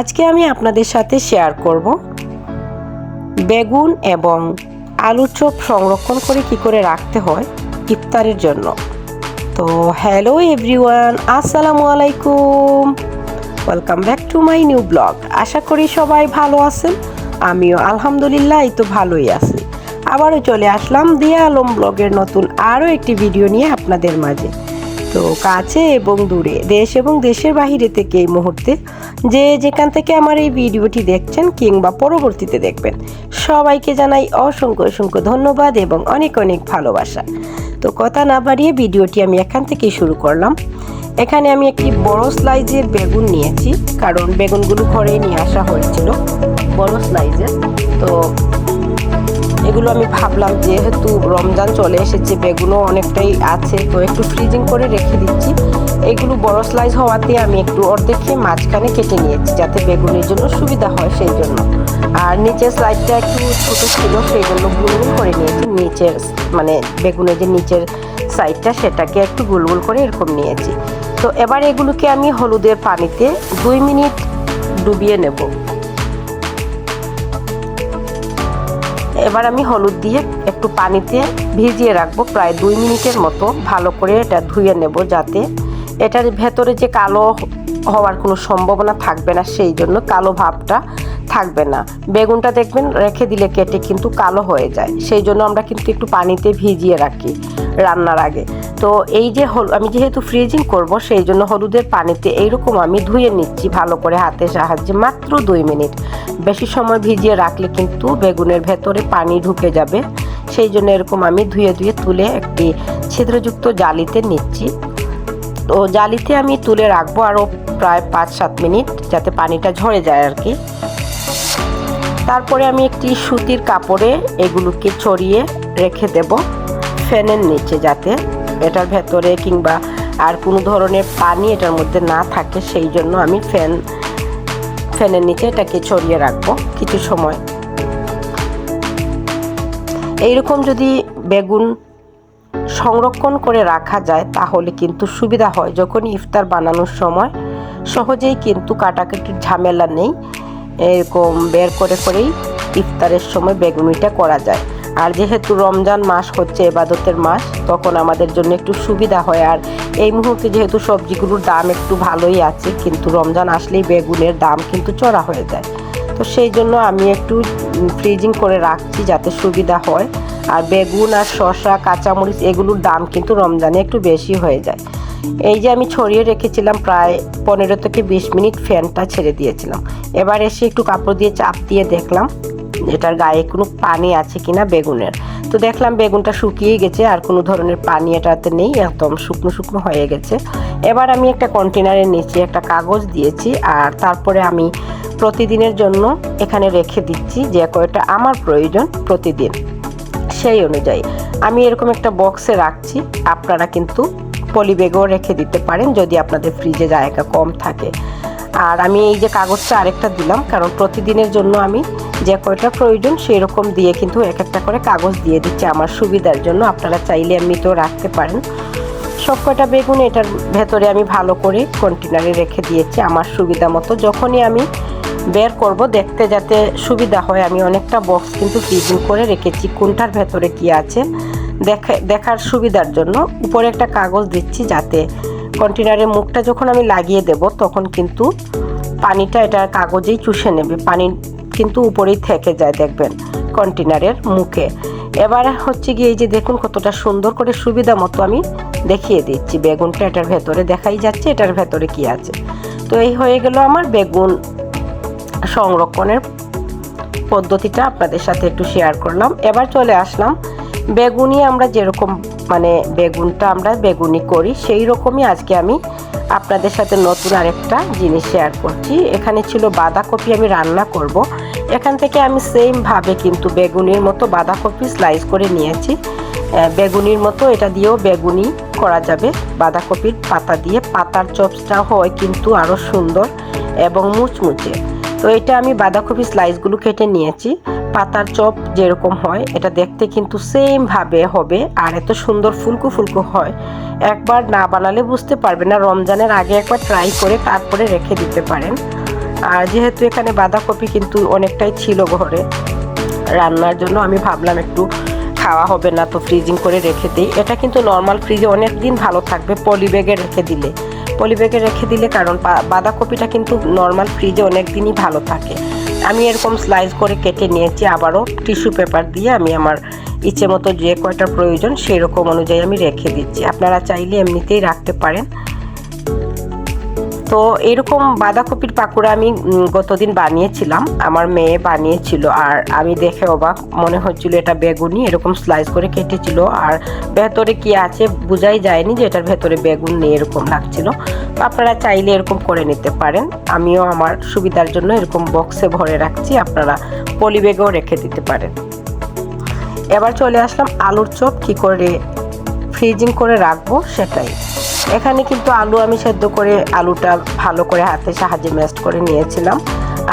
আজকে আমি আপনাদের সাথে শেয়ার করব বেগুন এবং আলুর চপ সংরক্ষণ করে কি করে রাখতে হয় ইফতারের জন্য। তো হ্যালো এভরিওয়ান আসসালামু আলাইকুম। Welcome back to my new blog আশা করি সবাই ভালো আছেন, আমিও আলহামদুলিল্লাহ, এই তো ভালোই আছি। আবারও চলে আসলাম দিয়া আলম ব্লগের নতুন আরও একটি ভিডিও নিয়ে আপনাদের মাঝে। তো কাছে এবং দূরে, দেশ এবং দেশের বাহিরে থেকে এই মুহূর্তে যে যেখান থেকে আমার এই ভিডিওটি দেখছেন কিংবা পরবর্তীতে দেখবেন, সবাইকে জানাই অসংখ্য অসংখ্য ধন্যবাদ এবং অনেক অনেক ভালোবাসা। তো কথা না বাড়িয়ে ভিডিওটি আমি এখান থেকেই শুরু করলাম। এখানে আমি একটি বড় স্লাইজের বেগুন নিয়েছি, কারণ বেগুনগুলো ঘরেই নিয়ে আসা হয়েছিল, বড় স্লাইজের তো এগুলো আমি ভাবলাম যেহেতু রমজান চলে এসেছে, বেগুনও অনেকটাই আছে, তো একটু ফ্রিজিং করে রেখে দিচ্ছি। এগুলো বড় স্লাইস হওয়াতে আমি একটু অর্ধেকে মাঝখানে কেটে নিয়েছি যাতে বেগুনের জন্য সুবিধা হয় সেই জন্য। আর নিচের স্লাইডটা একটু ছোট ছিল, সেই জন্য গুলগুল করে নিয়েছি। নিচের মানে বেগুনের যে নিচের সাইডটা সেটাকে একটু গুলগুল করে এরকম নিয়েছি। তো এবার এগুলোকে আমি হলুদের পানিতে দুই মিনিট ডুবিয়ে নেব। এবার আমি হলুদ দিয়ে একটু পানিতে ভিজিয়ে রাখব, প্রায় দুই মিনিটের মতো ভালো করে এটা ধুয়ে নেব যাতে এটার ভেতরে যে কালো হওয়ার কোনো সম্ভাবনা থাকবে না, সেই জন্য কালো ভাবটা থাকবে না। বেগুনটা দেখবেন রেখে দিলে কেটে কিন্তু কালো হয়ে যায়, সেই জন্য আমরা কিন্তু একটু পানিতে ভিজিয়ে রাখি। রান্নার আগে। তো এই যে হল আমি যেহেতু ফ্রিজিং করব সেই জন্য হলুদের পানিতে এইরকম আমি ধুয়ে নিচ্ছি ভালো করে হাতের সাহায্যে মাত্র দুই মিনিট। বেশি সময় ভিজিয়ে রাখলে কিন্তু বেগুনের ভেতরে পানি ঢুকে যাবে। সেই জন্য এরকম আমি ধুয়ে ধুয়ে তুলে একটি ছিদ্রযুক্ত জালিতে নিচ্ছি। তো জালিতে আমি তুলে রাখব আরও প্রায় পাঁচ সাত মিনিট, যাতে পানিটা ঝরে যায় আর কি তারপরে আমি একটি সুতির কাপড়ে এগুলোকে ছড়িয়ে রেখে দেব। ফ্যানের নিচে যাতে এটার ভেতরে কিংবা আর কোনো ধরনের পানি এটার মধ্যে না থাকে, সেই জন্য আমি ফ্যান, ফ্যানের নিচে এটাকে ছড়িয়ে রাখব কিছু সময়। এইরকম যদি বেগুন সংরক্ষণ করে রাখা যায়, তাহলে কিন্তু সুবিধা হয়। যখন ইফতার বানানোর সময়, সহজেই কিন্তু কাটাকাটির ঝামেলা নেই। এরকম বের করে করেই ইফতারের সময় বেগুনিটা করা যায়। আর যেহেতু রমজান মাস হচ্ছে, এবাদতের মাস, তখন আমাদের জন্য একটু সুবিধা হয়। আর এই মুহূর্তে যেহেতু সবজিগুলোর দাম একটু ভালোই আছে, কিন্তু রমজান আসলেই বেগুনের দাম কিন্তু চড়া হয়ে যায়। তো সেই জন্য আমি একটু ফ্রিজিং করে রাখছি যাতে সুবিধা হয়। আর বেগুন আর শসা, কাঁচামরিচ এগুলোর দাম কিন্তু রমজানে একটু বেশি হয়ে যায়। এই যে আমি ছড়িয়ে রেখেছিলাম, প্রায় পনেরো থেকে বিশ মিনিট ফ্যানটা ছেড়ে দিয়েছিলাম। এবার এসে একটু কাপড় দিয়ে চাপ দিয়ে দেখলাম। এটার গায়ে কোনো পানি আছে কিনা বেগুনের। তো দেখলাম বেগুনটা শুকিয়ে গেছে আর কোনো ধরনের পানি এটাতে নেই, একদম শুকনো শুকনো হয়ে গেছে। এবার আমি একটা কন্টেনারের নিচে একটা কাগজ দিয়েছি আর তারপরে আমি প্রতিদিনের জন্য এখানে রেখে দিচ্ছি যে কয়টা আমার প্রয়োজন প্রতিদিন। সেই অনুযায়ী আমি এরকম একটা বক্সে রাখছি, আপনারা কিন্তু পলিব্যাগও রেখে দিতে পারেন যদি আপনাদের ফ্রিজে জায়গা কম থাকে। আর আমি এই যে কাগজটা আরেকটা দিলাম, কারণ প্রতিদিনের জন্য আমি যে কয়টা প্রয়োজন সেই রকম দিয়ে কিন্তু এক একটা করে কাগজ দিয়ে দিচ্ছি আমার সুবিধার জন্য। আপনারা চাইলে এমনিতেও রাখতে পারেন। সব কয়টা বেগুন এটার ভেতরে আমি ভালো করে কন্টেনারে রেখে দিয়েছি আমার সুবিধা মতো। যখনই আমি বের করব, দেখতে যাতে সুবিধা হয়, আমি অনেকটা বক্স কিন্তু ফ্রিজিং করে রেখেছি। কোনটার ভেতরে কি আছে, দেখে, দেখার সুবিধার জন্য উপরে একটা কাগজ দিচ্ছি যাতে কন্টেনারের মুখটা যখন আমি লাগিয়ে দেব, তখন কিন্তু পানিটা এটা কাগজেই চুষে নেবে। পানি কিন্তু উপরেই থেকে যায়, দেখবেন কন্টেনারের মুখে। এবার হচ্ছে গিয়ে এই যে দেখুন কতটা সুন্দর করে সুবিধা মতো আমি দেখিয়ে দিচ্ছি। বেগুনটা এটার ভেতরে দেখাই যাচ্ছে, এটার ভেতরে কি আছে। তো এই হয়ে গেল আমার বেগুন সংরক্ষণের পদ্ধতিটা। আপনাদের সাথে একটু শেয়ার করলাম। এবার চলে আসলাম বেগুনি আমরা যেরকম মানে বেগুনটা আমরা বেগুনি করি, সেই রকমই আজকে আমি আপনাদের সাথে নতুন আরেকটা জিনিস শেয়ার করছি। এখানে ছিল বাঁধাকপি আমি রান্না করব। এখান থেকে আমি সেমভাবে কিন্তু বেগুনির মতো বাঁধাকপি স্লাইস করে নিয়েছি। বেগুনির মতো এটা দিয়েও বেগুনি করা যাবে। বাঁধাকপির পাতা দিয়ে পাতার চপসটা হয় কিন্তু আরও সুন্দর এবং মুচমুচে। তো এটা আমি বাঁধাকপি স্লাইসগুলো কেটে নিয়েছি। পাতার চপ যেরকম হয়, এটা দেখতে কিন্তু সেমভাবে হবে আর এত সুন্দর ফুলকো ফুলকো হয়। একবার না বানালে বুঝতে পারবে না, রমজানের আগে একবার ট্রাই করে তারপরে রেখে দিতে পারেন। আর যেহেতু এখানে বাঁধাকপি কিন্তু অনেকটাই ছিল ঘরে, রান্নার জন্য আমি ভাবলাম একটু খাওয়া হবে না তো ফ্রিজিং করে রেখে দিই। এটা কিন্তু নর্মাল ফ্রিজে অনেক দিন ভালো থাকবে, পলি ব্যাগে রেখে দিলে। পলি ব্যাগে রেখে দিলে কারণ বাঁধাকপিটা কিন্তু নর্মাল ফ্রিজে অনেক দিনই ভালো থাকে। আমি এরকম স্লাইস করে কেটে নিয়েছি, আবারও টিস্যু পেপার দিয়ে আমি আমার ইচ্ছে মতো যে কয়টা প্রয়োজন সেই রকম অনুযায়ী আমি রেখে দিচ্ছি। আপনারা চাইলে এমনিতেই রাখতে পারেন। তো এরকম বাঁধাকপির পাকোড়া আমি গতদিন বানিয়েছিলাম। আমার মেয়ে বানিয়েছিল আর আমি দেখে অবাক। মনে হচ্ছিল এটা বেগুনি, এরকম স্লাইস করে কেটেছিল। আর ভেতরে কি আছে বোঝাই যায়নি যে এটার ভেতরে বেগুন নেই, এরকম লাগছিল। আপনারা চাইলে এরকম করে নিতে পারেন। আমিও আমার সুবিধার জন্য এরকম বক্সে ভরে রাখছি। আপনারা পলি ব্যাগেও রেখে দিতে পারেন। এবার চলে আসলাম আলুর চপ, কি করে ফ্রিজিং করে রাখব সেটাই। এখানে কিন্তু আলু আমি সেদ্ধ করে আলুটা ভালো করে হাতে সাহায্যে ম্যাস্ট করে নিয়েছিলাম।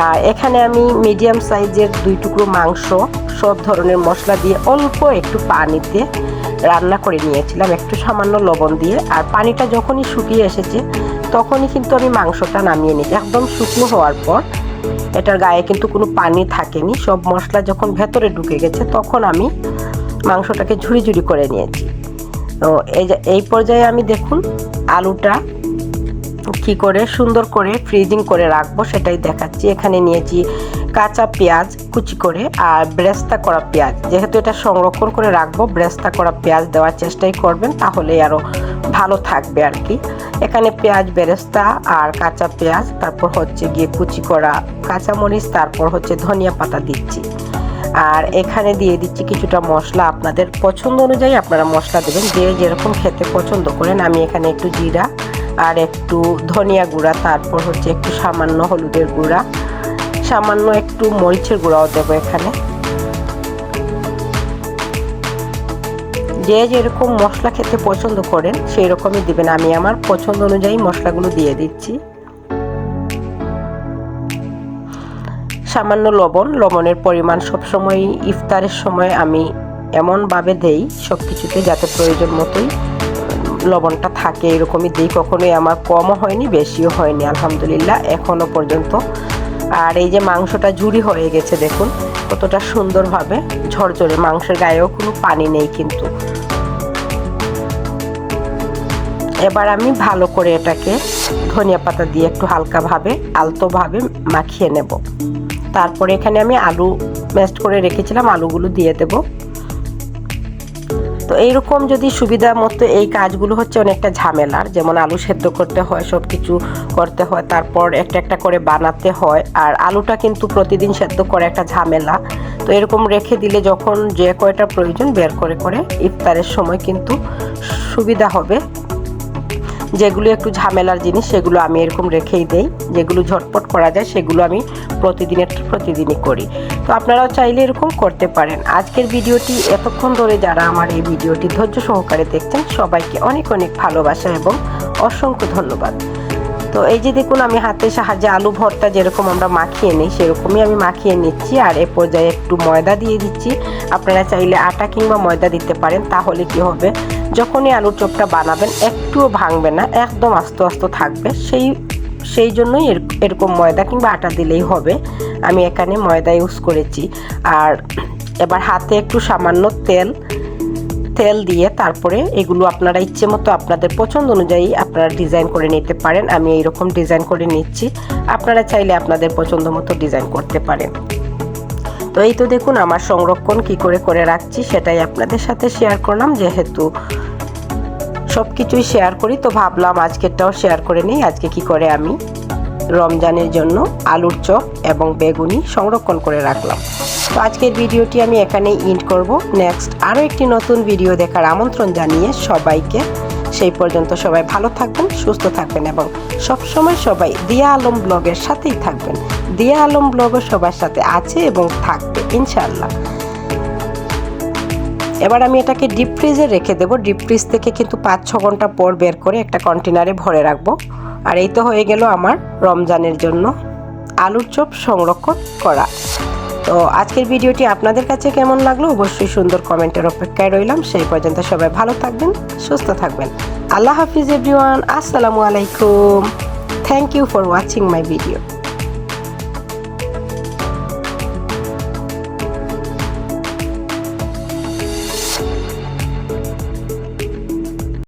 আর এখানে আমি মিডিয়াম সাইজের দুই টুকরো মাংস, সব ধরনের মশলা দিয়ে অল্প একটু পানিতে রান্না করে নিয়েছিলাম, একটু সামান্য লবণ দিয়ে। আর পানিটা যখনই শুকিয়ে এসেছে, তখনই কিন্তু আমি মাংসটা নামিয়ে নিই একদম শুকনো হওয়ার পর এটার গায়ে কিন্তু কোনো পানি থাকেনি। সব মশলা যখন ভেতরে ঢুকে গেছে, তখন আমি মাংসটাকে ঝুড়ি ঝুড়ি করে নিয়েছি। তো এই এই পর্যায়ে আমি দেখুন আলুটা কি করে, সুন্দর করে ফ্রিজিং করে রাখব, সেটাই দেখাচ্ছি। এখানে নিয়েছি কাঁচা পেঁয়াজ কুচি করে আর ব্রেস্তা করা পেঁয়াজ। যেহেতু এটা সংরক্ষণ করে রাখব, ব্রেস্তা করা পেঁয়াজ দেওয়ার চেষ্টাই করবেন তাহলে আরও ভালো থাকবে আর কি। এখানে পেঁয়াজ, বেরেস্তা আর কাঁচা পেঁয়াজ, তারপর হচ্ছে গিয়ে কুচি করা কাঁচামরিচ, তারপর হচ্ছে ধনিয়া পাতা দিচ্ছি। আর এখানে দিয়ে দিচ্ছি কিছুটা মশলা আপনাদের পছন্দ অনুযায়ী আপনারা মশলা দেবেন। যে যেরকম খেতে পছন্দ করেন। আমি এখানে একটু জিরা আর একটু ধনিয়া গুঁড়া, তারপর হচ্ছে একটু সামান্য হলুদের গুঁড়া, সামান্য একটু মরিচের গুঁড়াও দেবো এখানে। যে যেরকম মশলা খেতে পছন্দ করেন সেই রকমই দিবেন। আমি আমার পছন্দ অনুযায়ী মশলাগুলো দিয়ে দিচ্ছি। সামান্য লবণ, লবণের পরিমাণ সবসময় ইফতারের সময় আমি এমনভাবে দেই সব কিছুতে যাতে প্রয়োজন মতোই লবণটা থাকে, এরকমই দিই। কখনোই আমার কমও হয়নি, বেশিও হয়নি, আলহামদুলিল্লাহ, এখনও পর্যন্ত। আর এই যে মাংসটা জুড়ি হয়ে গেছে, দেখুন, কতটা সুন্দরভাবে ঝরঝরে। মাংসের গায়েও কোনো পানি নেই কিন্তু। এবার আমি ভালো করে এটাকে ধনিয়া পাতা দিয়ে একটু হালকাভাবে, আলতোভাবে মাখিয়ে নেব। তারপরে এখানে আমি আলু ম্যাস্ট করে রেখেছিলাম, আলুগুলো দিয়ে দেব। তো এইরকম যদি সুবিধা মতো এই কাজগুলো হচ্ছে অনেকটা ঝামেলার, যেমন আলু সেদ্ধ করতে হয় সব কিছু করতে হয়, তারপর একটা একটা করে বানাতে হয়, আর আলুটা কিন্তু প্রতিদিন সেদ্ধ করে একটা ঝামেলা। তো এরকম রেখে দিলে যখন যে কয়টা প্রয়োজন বের করে করে ইফতারের সময় কিন্তু সুবিধা হবে। যেগুলো একটু ঝামেলার জিনিস, সেগুলো আমি এরকম রেখেই দেই। যেগুলো ঝটপট করা যায়, সেগুলো আমি প্রতিদিনের প্রতিদিনই করি। তো আপনারাও চাইলে এরকম করতে পারেন। আজকের ভিডিওটি এতক্ষণ ধরে যারা আমার এই ভিডিওটি ধৈর্য সহকারে দেখছেন, সবাইকে অনেক অনেক ভালোবাসা এবং অসংখ্য ধন্যবাদ। তো এই যে দেখুন, আমি হাতের সাহায্যে আলু ভর্তা যেরকম আমরা মাখিয়ে নিই, সেরকমই আমি মাখিয়ে নিচ্ছি। আর এ পর্যায়ে একটু ময়দা দিয়ে দিচ্ছি। আপনারা চাইলে আটা কিংবা ময়দা দিতে পারেন, তাহলে কি হবে? যখনই আলুর চপটা বানাবেন, একটুও ভাঙবে না, একদম আস্তে আস্তে থাকবে। সেই সেই জন্যই এরকম ময়দা কিংবা আটা দিলেই হবে। আমি এখানে ময়দা ইউজ করেছি। আর এবার হাতে একটু সামান্য তেল তেল দিয়ে তারপরে এগুলো আপনারা ইচ্ছে মতো আপনাদের পছন্দ অনুযায়ী আপনারা ডিজাইন করে নিতে পারেন। আমি এইরকম ডিজাইন করে নিচ্ছি। আপনারা চাইলে আপনাদের পছন্দ মতো ডিজাইন করতে পারেন। তো এই তো দেখুন, আমার সংরক্ষণ কি করে করে রাখছি সেটাই আপনাদের সাথে শেয়ার করলাম। যেহেতু সব কিছুই শেয়ার করি, তো ভাবলাম আজকেরটাও শেয়ার করে নিই। আজকে কি করে আমি রমজানের জন্য আলুর চপ এবং বেগুনি সংরক্ষণ করে রাখলাম। তো আজকের ভিডিওটি আমি এখানেই ইন্ড করব। নেক্সট আরও একটি নতুন ভিডিও দেখার আমন্ত্রণ জানিয়ে সবাইকে সেই পর্যন্ত সবাই ভালো থাকবেন, সুস্থ থাকবেন এবং সবসময় সবাই দিয়া আলম ব্লগের সাথেই থাকবেন। দিয়া আলম ব্লগও সবার সাথে আছে এবং থাকবে ইনশাল্লাহ এবার আমি এটাকে ডিপ ফ্রিজে রেখে দেবো। ডিপ ফ্রিজ থেকে কিন্তু পাঁচ ছ ঘণ্টা পর বের করে একটা কন্টেনারে ভরে রাখব। আর এই তো হয়ে গেল আমার রমজানের জন্য আলুর চপ সংরক্ষণ করা। তো আজকের ভিডিওটি আপনাদের কাছে কেমন লাগল? অবশ্যই সুন্দর কমেন্টের অপেক্ষায় রইলাম। সেই পর্যন্ত সবাই ভালো থাকবেন, সুস্থ থাকবেন। আল্লাহ হাফিজ এভরিওয়ান আসসালামু আলাইকুম। Thank you for watching my video